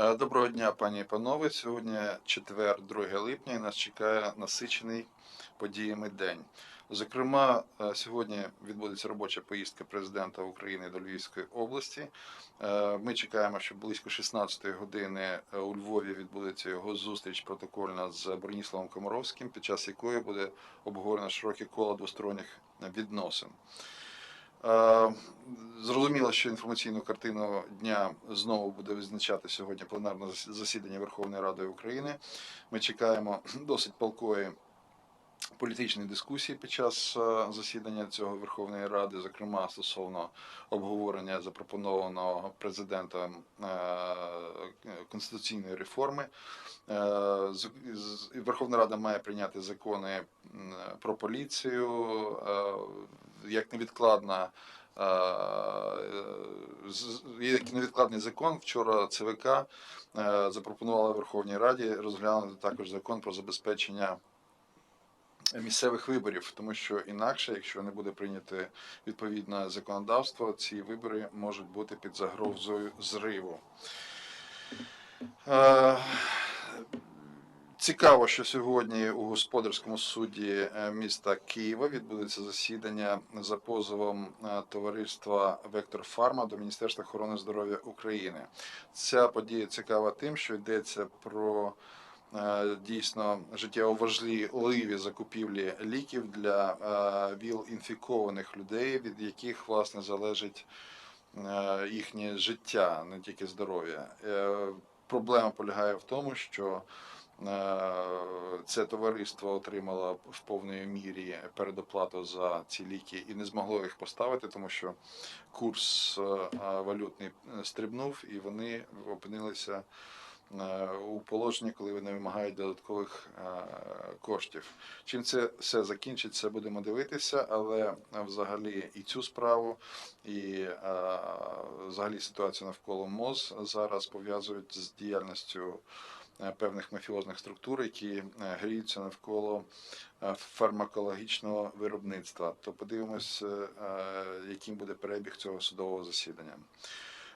Е, Доброго дня, пані і панове. Сьогодні четвер, 2 липня, і нас чекає насичений подіями день. Зокрема, е, сьогодні відбудеться робоча поїздка президента України до Львівської області. Е, Ми чекаємо, що близько 16-ї години у Львові відбудеться його зустріч протокольна з Броніславом Комаровським, під час якої буде обговорено широке коло двосторонніх відносин. Е, Зрозуміло, що інформаційну картину дня знову буде визначати сьогодні пленарне зас- засідання Верховної Ради України. Ми чекаємо досить палкої політичної дискусії під час е, засідання цього Верховної Ради, зокрема стосовно обговорення запропонованого президентом е, конституційної реформи. Е, Верховна Рада має прийняти закони про поліцію як невідкладна. з- невідкладний закон вчора ЦВК запропонувала Верховній Раді розглянути також закон про забезпечення місцевих виборів, тому що інакше, якщо не буде прийнято відповідне законодавство, ці вибори можуть бути під загрозою зриву. Е, Цікаво, що сьогодні у господарському суді е, міста Києва відбудеться засідання за позовом е, товариства Вектор Фарма до Міністерства охорони здоров'я України. Ця подія цікава тим, що йдеться про дійсно життєво важливі закупівлі ліків для е, ВІЛ-інфікованих людей, від яких власне залежить е, їхнє життя, не тільки здоров'я. Е, Проблема полягає в тому, що е, це товариство отримало в повній мірі передоплату за ці ліки і не змогло їх поставити, тому що курс е, е, валютний е, стрибнув, і вони опинилися е, у положенні, коли вони вимагають додаткових е, коштів. Чим це все закінчиться, будемо дивитися, але е, взагалі і цю справу, і е, взагалі ситуацію навколо МОЗ зараз пов'язують з діяльністю е, певних мафіозних структур, які е, гріються навколо е, фармакологічного виробництва. То подивимось, е, яким буде перебіг цього судового засідання.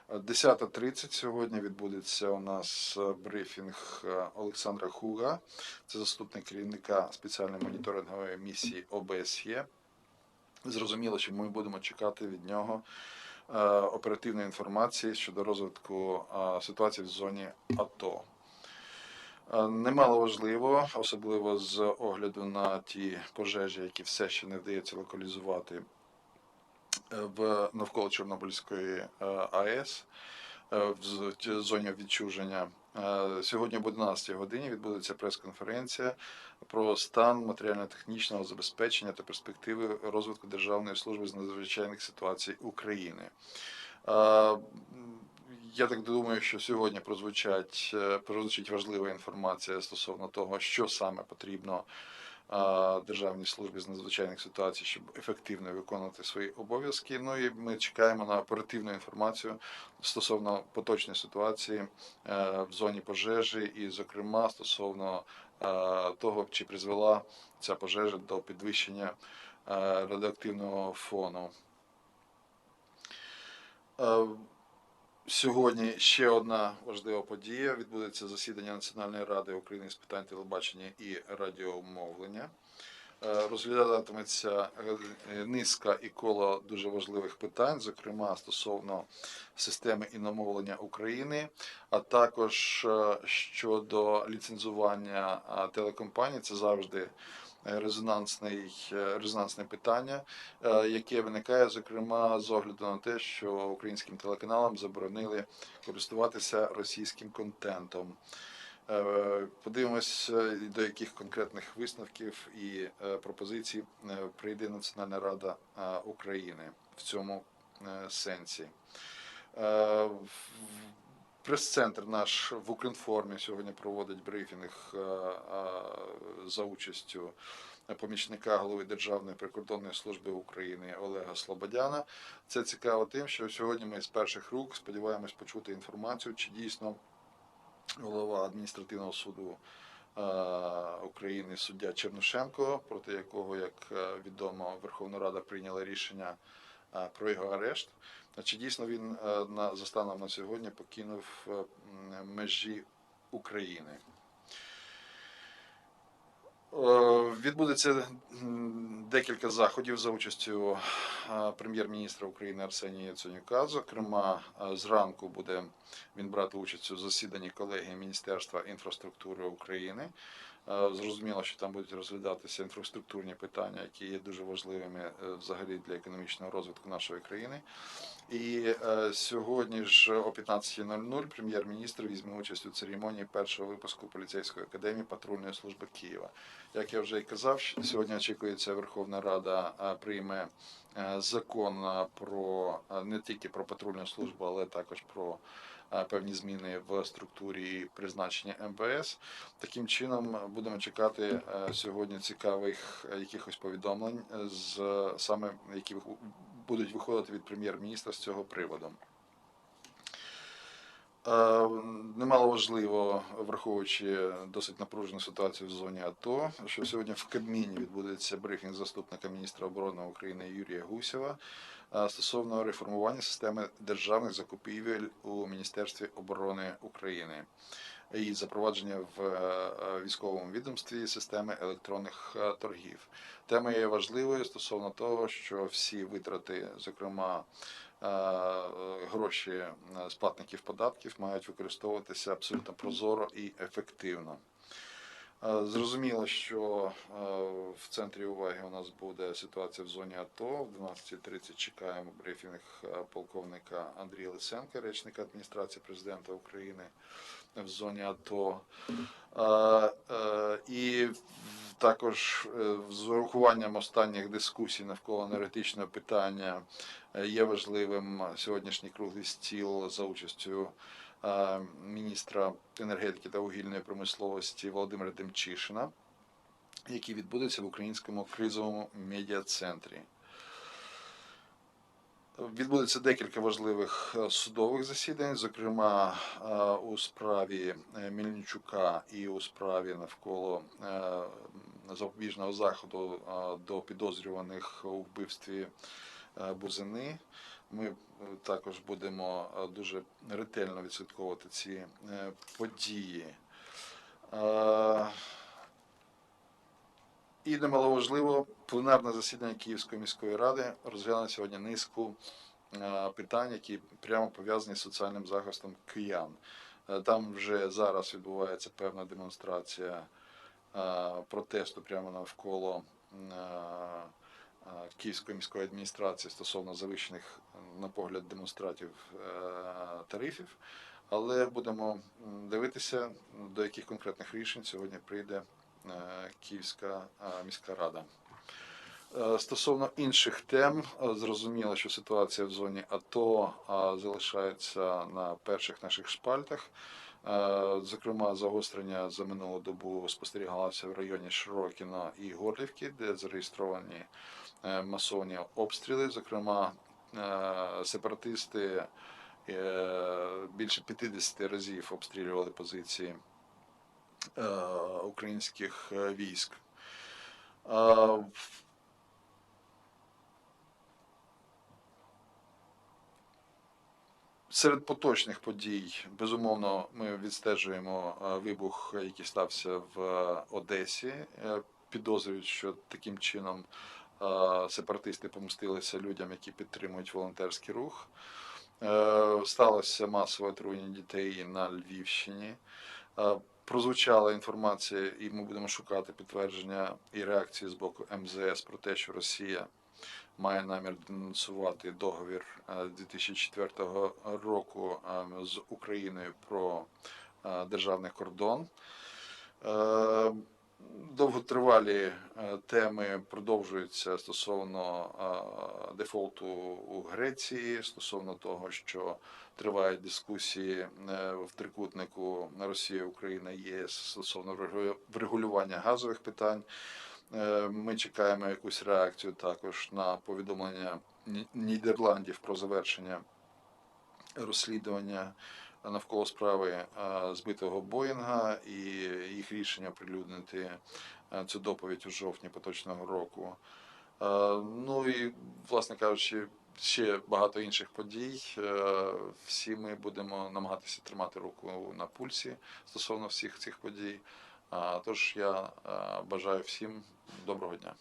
10.30 сьогодні відбудеться у нас е, брифінг е, Олександра Хуга, це заступник керівника спеціальної моніторингової місії ОБСЄ. Зрозуміло, що ми будемо чекати від нього е, оперативної інформації щодо розвитку ситуації в зоні АТО. Немало важливо, особливо з огляду на ті пожежі, які все ще не вдається локалізувати в навколо Чорнобильської е, АЕС е, в зоні відчуження. Е, Сьогодні об 11 годині відбудеться прес-конференція про стан матеріально-технічного забезпечення та перспективи розвитку Державної служби з надзвичайних ситуацій України. Я так думаю, що сьогодні прозвучать прозвучить важлива інформація стосовно того, що саме потрібно Державній службі з надзвичайних ситуацій, щоб ефективно виконувати свої обов'язки. Ну і ми чекаємо на оперативну інформацію стосовно поточної ситуації е, в зоні пожежі, і, зокрема, стосовно е, того, чи призвела ця пожежа до підвищення е, радіоактивного фону. Сьогодні ще одна важлива подія. Відбудеться засідання Національної ради України з питань телебачення і радіомовлення. Е, Розглядатиметься е, низка і коло дуже важливих питань, зокрема стосовно системи іномовлення України, а також е, щодо ліцензування телекомпаній. Це завжди резонансний, резонансне питання, яке виникає зокрема з огляду на те, що українським телеканалам заборонили користуватися російським контентом. Е, Подивимось, е, до яких конкретних висновків і е, пропозицій прийде Національна Рада України в цьому сенсі. Прес-центр наш в Укрінформі сьогодні проводить брифінг за участю помічника голови Державної прикордонної служби України Олега Слободяна. Це цікаво тим, що сьогодні ми з перших рук сподіваємось почути інформацію, чи дійсно голова адміністративного суду е, України суддя Чернушенко, проти якого, як е, відомо, Верховна Рада прийняла рішення е, про його арешт. Чи дійсно він на за станом на сьогодні покинув межі України? Відбудеться декілька заходів за участю прем'єр-міністра України Арсенія Яценюка. Зокрема, зранку буде він брати участь у засіданні колегії Міністерства інфраструктури України. Е, Зрозуміло, що там будуть розглядатися інфраструктурні питання, які є дуже важливими е, взагалі для економічного розвитку нашої країни. І е, сьогодні ж о 15.00 прем'єр-міністр візьме участь у церемонії першого випуску поліцейської академії патрульної служби Києва. Як я вже і казав, сьогодні очікується Верховна Рада прийме закон е, про е, не тільки про патрульну службу, але також про е, певні зміни в структурі призначення МВС. Таким чином е, будемо чекати е, сьогодні цікавих е, якихось повідомлень е, з е, саме які будуть виходити від прем'єр-міністра з цього приводу. Е, Немало важливо, враховуючи досить напружену ситуацію в зоні АТО, що сьогодні в Кабміні відбудеться брифінг заступника міністра оборони України Юрія Гусєва е, стосовно реформування системи державних закупівель у Міністерстві оборони України і запровадження в е, військовому відомстві системи електронних торгів. Тема є важливою стосовно того, що всі витрати, зокрема гроші е, сплатників податків, мають використовуватися абсолютно прозоро і ефективно. Е, Зрозуміло, що е, в центрі уваги у нас буде ситуація в зоні АТО. В 12.30 чекаємо брифінг е, полковника Андрія Лисенка, речника адміністрації президента України в зоні АТО. Е, е, І також е, з урахуванням останніх дискусій навколо енергетичного питання е, є важливим сьогоднішній круглий стіл за участю е, міністра енергетики та вугільної промисловості Володимира Демчишина, який відбудеться в українському кризовому медіа-центрі. Відбудеться декілька важливих е, судових засідань, зокрема е, у справі е, Мельничука і у справі навколо запобіжного заходу до підозрюваних у вбивстві Бузини. Ми також будемо дуже ретельно відслідковувати ці події. І немаловажливо, пленарне засідання Київської міської ради розгляне сьогодні низку е, питань, які прямо пов'язані з соціальним захистом киян. Е, Там вже зараз відбувається певна демонстрація е, протесту прямо навколо Київської міської адміністрації стосовно завищених, на погляд демонстратів тарифів. Але будемо дивитися, до яких конкретних рішень сьогодні прийде Київська е, міська рада. Е, Стосовно інших тем, е, зрозуміло, що ситуація в зоні АТО е, залишається на перших наших шпальтах. Е, Зокрема, загострення за минулу добу спостерігалося в районі Широкіно і Горлівки, де зареєстровані е, масовні обстріли. Зокрема, е, сепаратисти е, більше 50 разів обстрілювали позиції е, українських е, військ. Е, Серед поточних подій, безумовно, ми відстежуємо е, вибух, який стався в е, Одесі. Е, Підозрюють, що таким чином е, сепаратисти помстилися людям, які підтримують волонтерський рух. Е, Сталося масове отруєння дітей на Львівщині. Е, Прозвучала інформація, і ми будемо шукати підтвердження і реакції з боку МЗС про те, що Росія має намір денонсувати договір е, 2004 року е, з Україною про е, державний кордон. Довготривалі е, теми продовжуються стосовно е, дефолту у Греції, стосовно того, що тривають дискусії е, в трикутнику Росія, Україна, ЄС стосовно врегулювання газових питань. Ми чекаємо якусь реакцію також на повідомлення Нідерландів про завершення розслідування навколо справи е, збитого Боїнга і їх рішення оприлюднити е, цю доповідь у жовтні поточного року. Е, Ну і, власне кажучи, ще багато інших подій. Всі ми будемо намагатися тримати руку на пульсі стосовно всіх цих подій. Тож я бажаю всім доброго дня.